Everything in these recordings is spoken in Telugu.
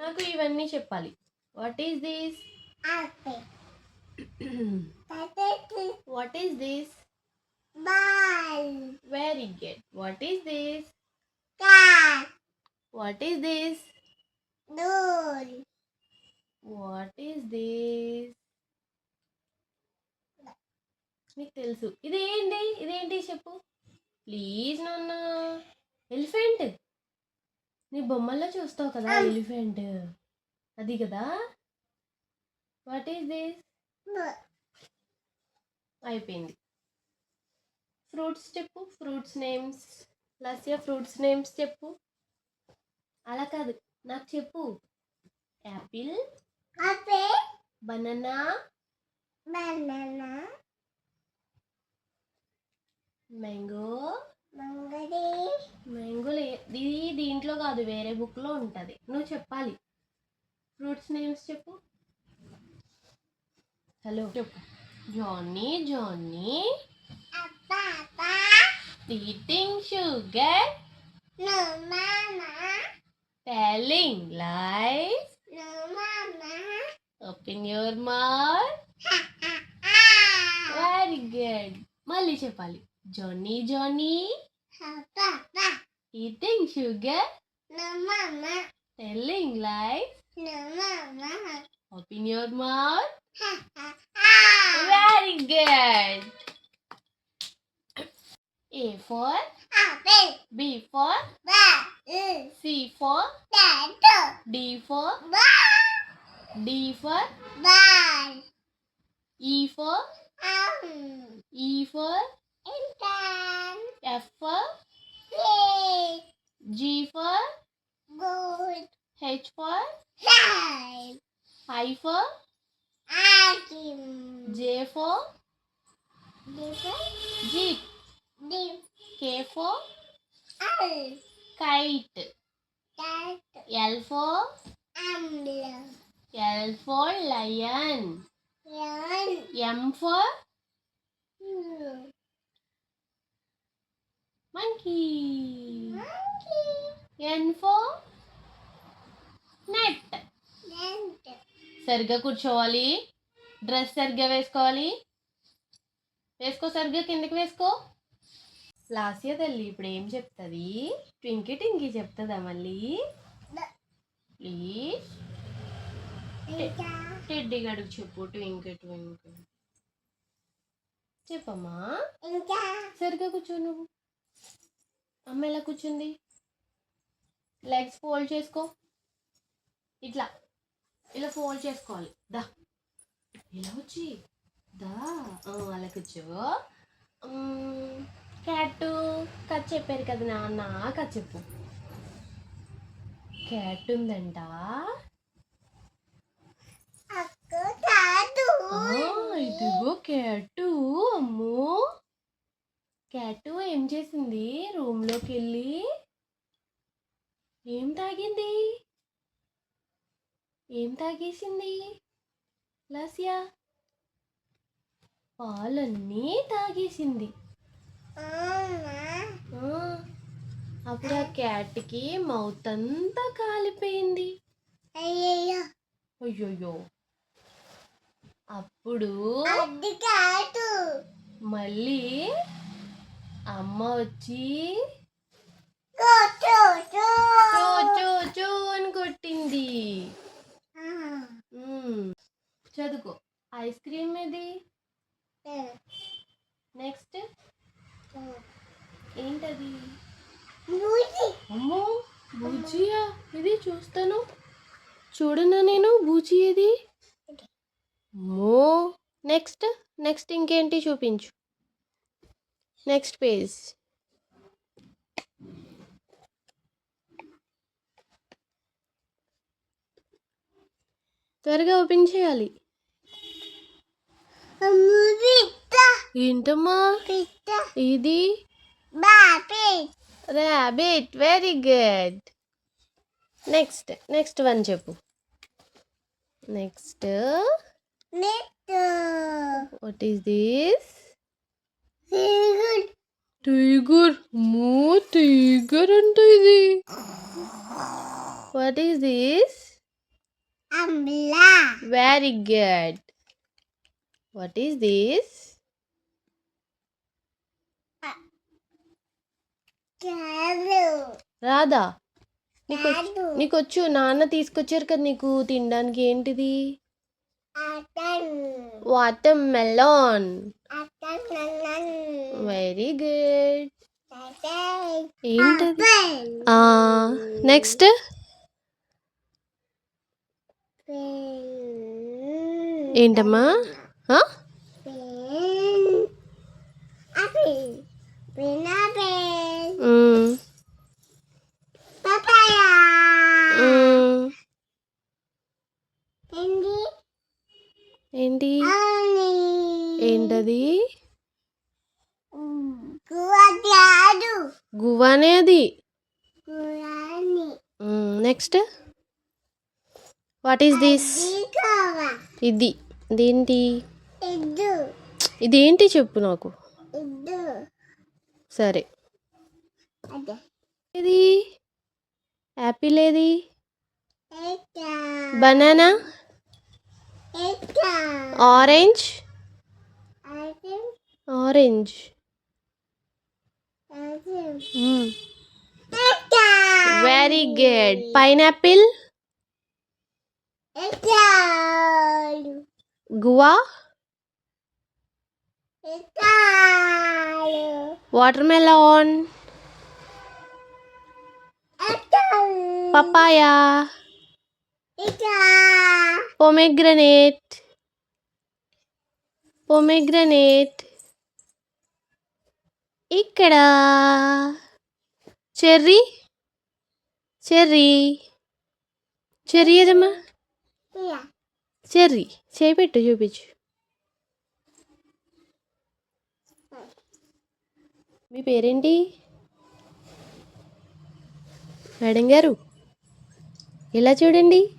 నాకు ఇవన్నీ చెప్పాలి. What is this what is this very good what is this what is this what is this నీకు తెలుసు. ఇదేంటి? ఇదేంటి చెప్పు. ప్లీజ్ నాన్న. ఎలిఫెంట్ నీ బొమ్మల్లో చూస్తావు కదా ఎలిఫెంట్. అది కదా? వాట్ ఈస్ దిస్ అయిపోయింది. ఫ్రూట్స్ చెప్పు fruits names Lasya fruits names చెప్పు. అలా కాదు నాకు చెప్పు. Apple apple, banana banana, mango mango, mango ఇది దీంట్లో కాదు వేరే బుక్లో ఉంటుంది. నువ్వు చెప్పాలి. ఫ్రూట్స్ నేమ్స్ చెప్పు. హలో చెప్పు. Johnny Johnny eating sugar telling mama, open your mouth ha, very good మళ్ళీ చెప్పాలి. Johnny Johnny eating sugar mama. Telling lies. mama. Open your mouth. Very good. A for apple. B b for ball. C for cat. D for ball. D for ball. E for um. E for elephant. F for I for akim, J for different, Jeep K for al, kite that, L for umbrella, L for lion yan, M for hmm, monkey. Monkey, N for సరిగ్గా కూర్చోవాలి. డ్రెస్ సరిగ్గా వేసుకోవాలి. వేసుకో సరిగ్గా కిందకి వేసుకో. లాస్య తల్లి ఇప్పుడు ఏం చెప్తుంది? ట్వింకి టింకి చెప్తుందా మళ్ళీ? ప్లీజ్ టెడ్డి గడుగు చెప్పు ట్వింక్ ట్వింక్. చెప్పమ్మా. ఇంకా, సరిగ్గా కూర్చో నువ్వు. అమ్మ ఎలా కూర్చుంది? లెగ్స్ ఫోల్డ్ చేసుకో. ఇట్లా. ఇలా ఫోల్డ్ చేసుకోవాలి. దా. ఇలా వచ్చి. దా. అలా కూర్చో. క్యాట్ కథ చెప్పారు కదా నాన్న. కథ చెప్పు. క్యాట్ ఉందంట. ఇదిగో క్యాటు అమ్మో. క్యాటు ఏం చేసింది? రూమ్లోకి వెళ్ళి. ఏం తాగింది? ఏం తాగేసింది? లాస్యా? పాలన్నీ తాగేసింది. అప్పుడు ఆ క్యాట్కి మౌత్ అంతా కాలిపోయింది. అయ్యయ్యో, అప్పుడు మళ్ళీ అమ్మ వచ్చి చదువుకో. ఐస్ క్రీమ్ ఇది నెక్స్ట్. ఏంటది? అమ్మో బూజియా? ఇది చూస్తాను. చూడనా నేను? బూజీ ఇది మో నెక్స్ట్ నెక్స్ట్ ఇంకేంటి చూపించు. Next page. త్వరగా ఓపెన్ చేయాలి. ఏంటమ్మా? ఇది. Rabbit very good next next one చెప్పు. Next what is this tiger మో టైగర్ అంటే ఇది. What is this Umbrella. Very is this? Carol. Radha నీకు. నీకు వచ్చు నాన్న తీసుకొచ్చారు కదా నీకు తినడానికి ఏంటిది. Water melon. Very good. ఏంటది నెక్స్ట్. ఏంటమ్మా ఏంటి. ఏంటది. గువ్వానే అది Gurani. Next what is this. ఇది ఇదేంటి. ఇదేంటి చెప్పు నాకు. సరే. ఇది యాపిల్ ఏది. Banana orange. Orange? Hmm. very good. Pineapple? Guava? Watermelon? Papaya? Pomegranate pomegranate ఇక్కడ చెర్రీ. చెర్రీ. చెర్రీ ఏదమ్మా. చెర్రీ. చేపెట్టు చూపించు. మీ పేరేంటి? మేడం గారు ఇలా చూడండి?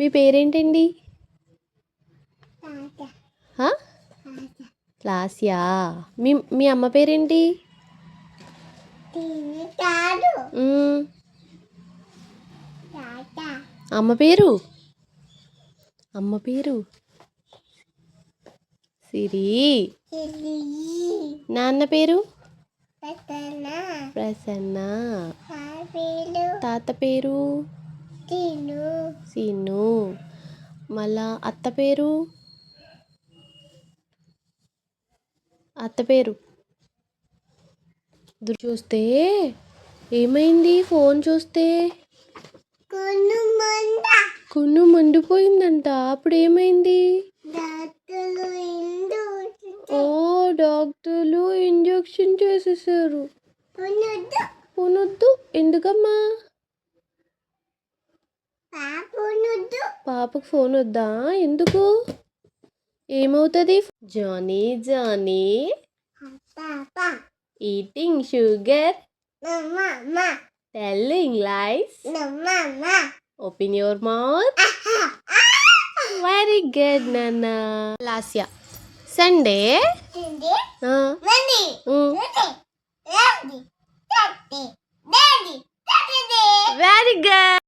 మీ పేరేంటండి. లాస్యా? మీ మీ అమ్మ పేరేంటి. అమ్మ పేరు? అమ్మ పేరు? సిరి. నాన్న పేరు. ప్రసన్న. తాత పేరు? Tinu. సీను మళ్ళా అత్త పేరు అత్త పేరు చూస్తే ఏమైంది ఫోన్ చూస్తే. కొన్ను మండిపోయిందంట అప్పుడు ఏమైంది. ఓ డాక్టర్లు ఇంజెక్షన్ చేసేసారు. కొనొద్దు ఎందుకమ్మా పాపకు ఫోన్ వద్దా? ఎందుకు? ఏమవుతుంది? Johny Johny. Papa. Eating sugar. Telling lies. Open your mouth very good నాన్న లాస్యా సండే. Very good